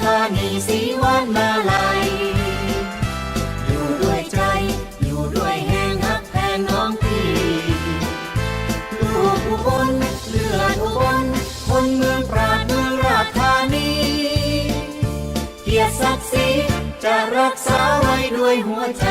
ธานีสีวันมาลายอยู่ด้วยใจ อยู่ด้วยแห่งฮักแห่งน้องพี่ลูกอุบลเลือดอุบลคนเมืองปราดเมืองราชธานี เกียรติศักดิ์ศรีจะรักษาไว้ด้วยหัวใจ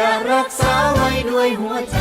จะรักษาไว้ด้วยหัวใจ